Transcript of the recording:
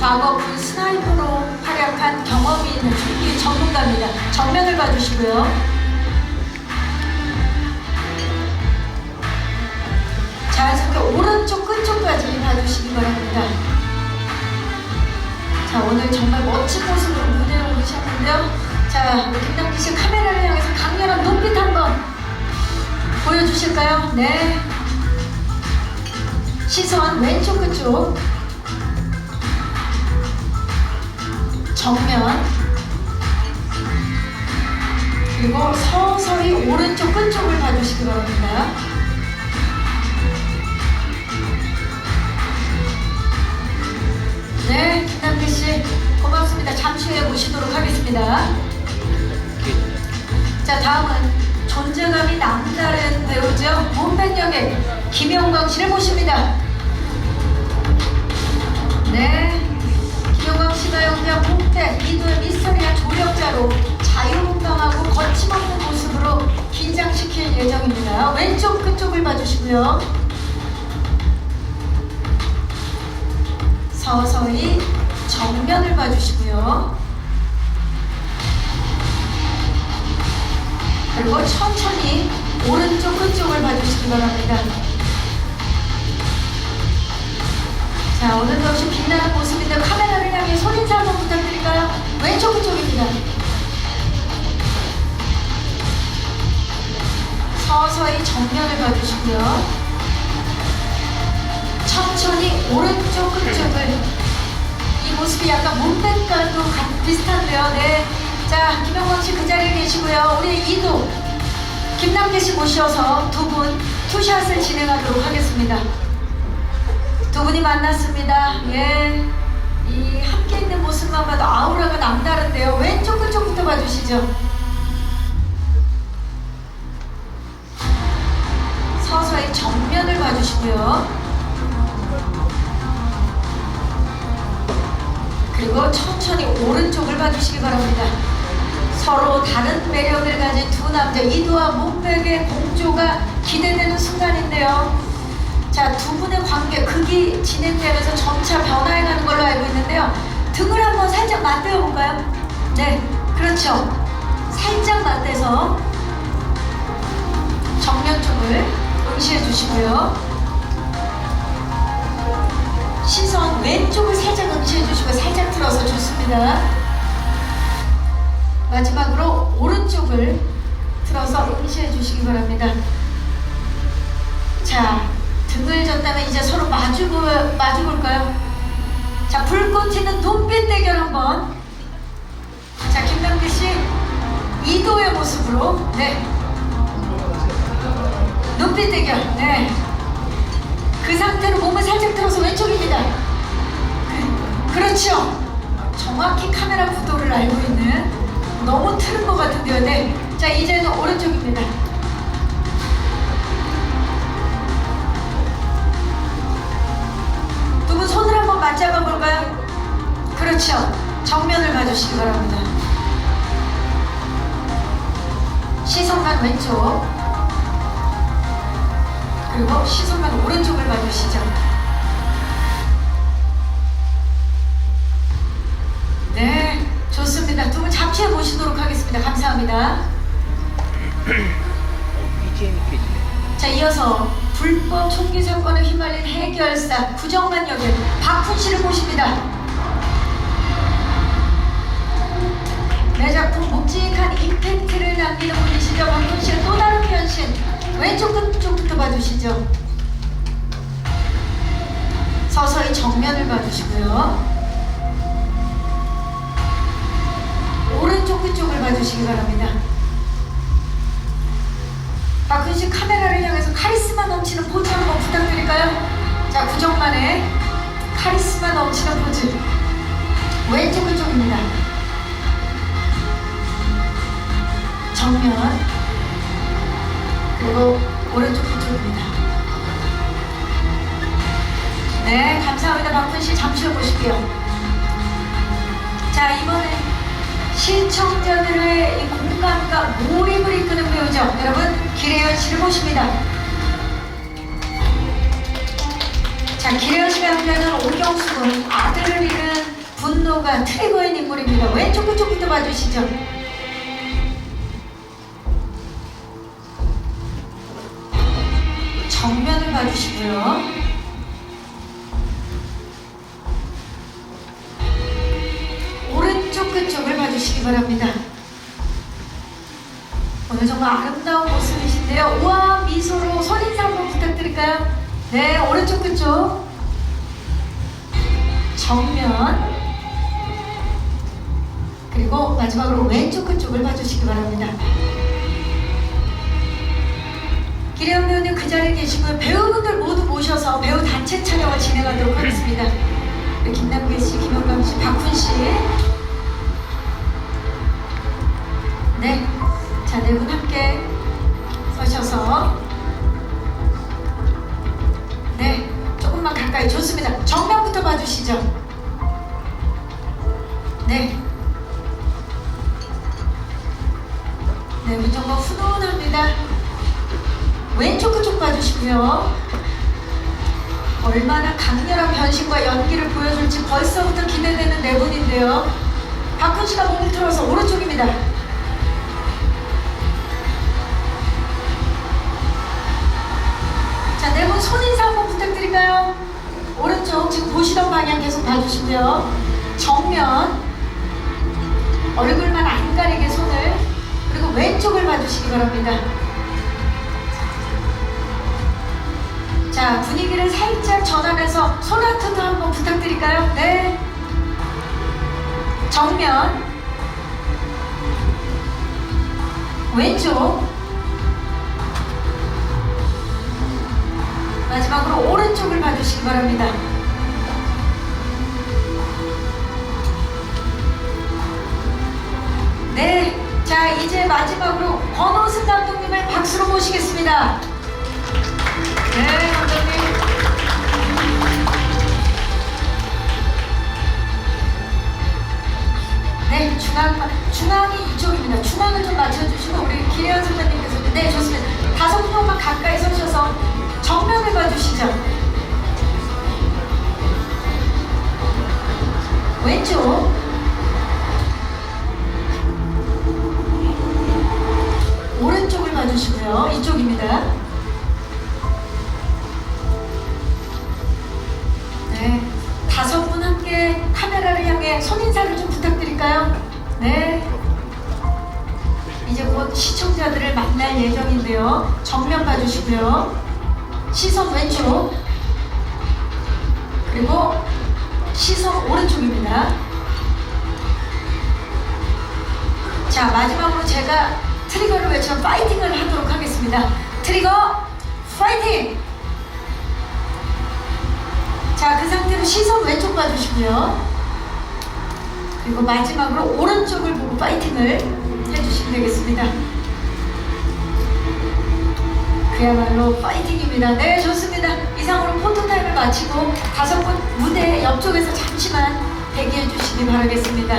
과거 군 스나이퍼로 활약한 경험이 있는 이 전문가입니다. 정면을 봐주시고요. 자연스럽게 오른쪽 끝쪽까지 봐주시기 바랍니다. 자 오늘 정말 멋진 모습으로 무대를 오르셨는데요. 자 우리 김남기 씨 카메라를 향해서 강렬한 눈빛 한번 보여주실까요? 네. 시선 왼쪽 끝쪽 정면 그리고 서서히 오른쪽 끝쪽을 봐주시기 바랍니다. 네, 김남기 씨 고맙습니다. 잠시 후에 모시도록 하겠습니다. 자, 다음은 존재감이 남다른 배우죠. 몸맨 역의 김영광 씨를 모십니다. 네, 씨가 연기한 몸맨 이도의 미스터리한 조력자로 자유분방하고 거침없는 모습으로 긴장시킬 예정입니다. 왼쪽 끝쪽을 봐주시고요. 서서히 정면을 봐주시고요. 그리고 천천히 오른쪽 끝쪽을 봐주시기 바랍니다. 자, 오늘도 역시 빛나는 모습인데 카메라 자, 김영광 씨그 자리에 계시고요. 우리 이도 김남기 씨 모셔서 두 분 투샷을 진행하도록 하겠습니다. 두 분이 만났습니다. 예. 이 함께 있는 모습만 봐도 아우라가 남다른데요. 왼쪽 끝쪽부터 봐주시죠. 서서히 정면을 봐주시고요. 그리고 천천히 오른쪽을 봐주시기 바랍니다. 서로 다른 매력을 가진 두 남자 이도와 몸백의 공조가 기대되는 순간인데요. 자, 두 분의 관계 극이 진행되면서 점차 변화해가는 걸로 알고 있는데요. 등을 한번 살짝 맞대어 볼까요? 네, 그렇죠. 살짝 맞대서 정면 쪽을 응시해 주시고요. 시선 왼쪽을 살짝 응시해 주시고 살짝 틀어서 좋습니다. 마지막으로 오른쪽을 틀어서 응시해 주시기 바랍니다. 자, 등을 졌다면 이제 서로 마주, 보- 마주 볼까요? 자, 불꽃 튀는 눈빛 대결 한번. 자, 김남기 씨, 이도의 모습으로, 네. 눈빛 대결, 네. 그 상태로 몸을 살짝 들어서 왼 그렇죠. 정면을 봐주시기 바랍니다. 시선만 왼쪽. 그리고 시선만 오른쪽을 봐주시죠. 네, 좋습니다. 두 분 잠시 후에 모시도록 하겠습니다. 감사합니다. 자, 이어서 불법 총기 사건에 휘말린 해결사 구정만 역의 박훈 씨를 모십니다. 내 작품 묵직한 임팩트를 남기는 분이시죠. 박훈 씨의 또 다른 변신. 왼쪽 끝쪽부터 봐주시죠. 서서히 정면을 봐주시고요. 오른쪽 끝쪽을 봐주시기 바랍니다. 박훈 씨 카메라를 향해서 카리스마 넘치는 포즈 한번 부탁드릴까요? 자, 구정만의 카리스마 넘치는 포즈. 왼쪽 끝쪽입니다. 정면. 그리고 오른쪽 끝쪽입니다. 네, 감사합니다. 박훈 씨 잠시 후 보실게요. 자, 이번에 시청자들의 이 공감과 몰입을 이끄는 배우죠. 여러분, 기래연 씨를 모십니다. 자, 자, 기레어심의 한편은 오경수 군 아들을 잃은 분노가 트리거인 인물입니다. 왼쪽 그쪽부터 봐주시죠. 봐주시고요. 오른쪽 그쪽을 봐주시기 바랍니다. 오늘 정말 아름다운 모습이신데요. 우아 미소로 손인사 한번 부탁드릴까요? 네, 오른쪽 그쪽. 정면. 그리고 마지막으로 왼쪽 그쪽을 봐주시기 바랍니다. 기레온 배우님 그 자리에 계시고요. 배우분들 모두 모셔서 배우 단체 촬영을 진행하도록 하겠습니다. 김남길 씨, 김영감 씨, 박훈 씨. 네. 자, 네 분 함께 서셔서. 네. 조금만 가까이 좋습니다. 정면부터 봐주시죠. 네. 네, 분 정말 훈훈합니다. 왼쪽 그쪽 봐주시고요. 얼마나 강렬한 변신과 연기를 보여줄지 벌써부터 기대되는 네 분인데요. 박훈 씨가 몸을 틀어서 오른쪽입니다. 자, 네 분 손인사 한번 부탁드릴까요? 오른쪽 지금 보시던 방향 계속 봐주시고요. 정면 얼굴만 안 가리게 손을 그리고 왼쪽을 봐주시기 바랍니다. 자 분위기를 살짝 전환해서 소나트도 한번 부탁드릴까요? 네. 정면 왼쪽 마지막으로 오른쪽을 봐주시기 바랍니다. 네, 자 이제 마지막으로 권호승 감독님을 박수로 모시겠습니다. 네, 감독님. 네, 중앙 중앙이 이쪽입니다. 중앙을 좀 맞춰주시고 우리 기레현 선배님께서 네 좋습니다. 다섯 분만 가까이 서셔서 정면을 봐주시죠. 왼쪽. 손인사를 좀 부탁드릴까요? 네. 이제 곧 시청자들을 만날 예정인데요. 정면 봐주시고요. 시선 왼쪽. 그리고 시선 오른쪽입니다. 자, 마지막으로 제가 트리거를 외쳐 파이팅을 하도록 하겠습니다. 트리거, 파이팅! 자, 그 상태로 시선 왼쪽 봐주시고요. 그리고 마지막으로 오른쪽을 보고 파이팅을 해주시면 되겠습니다. 그야말로 파이팅입니다. 네, 좋습니다. 이상으로 포토타임을 마치고 다섯 분 무대 옆쪽에서 잠시만 대기해 주시기 바라겠습니다.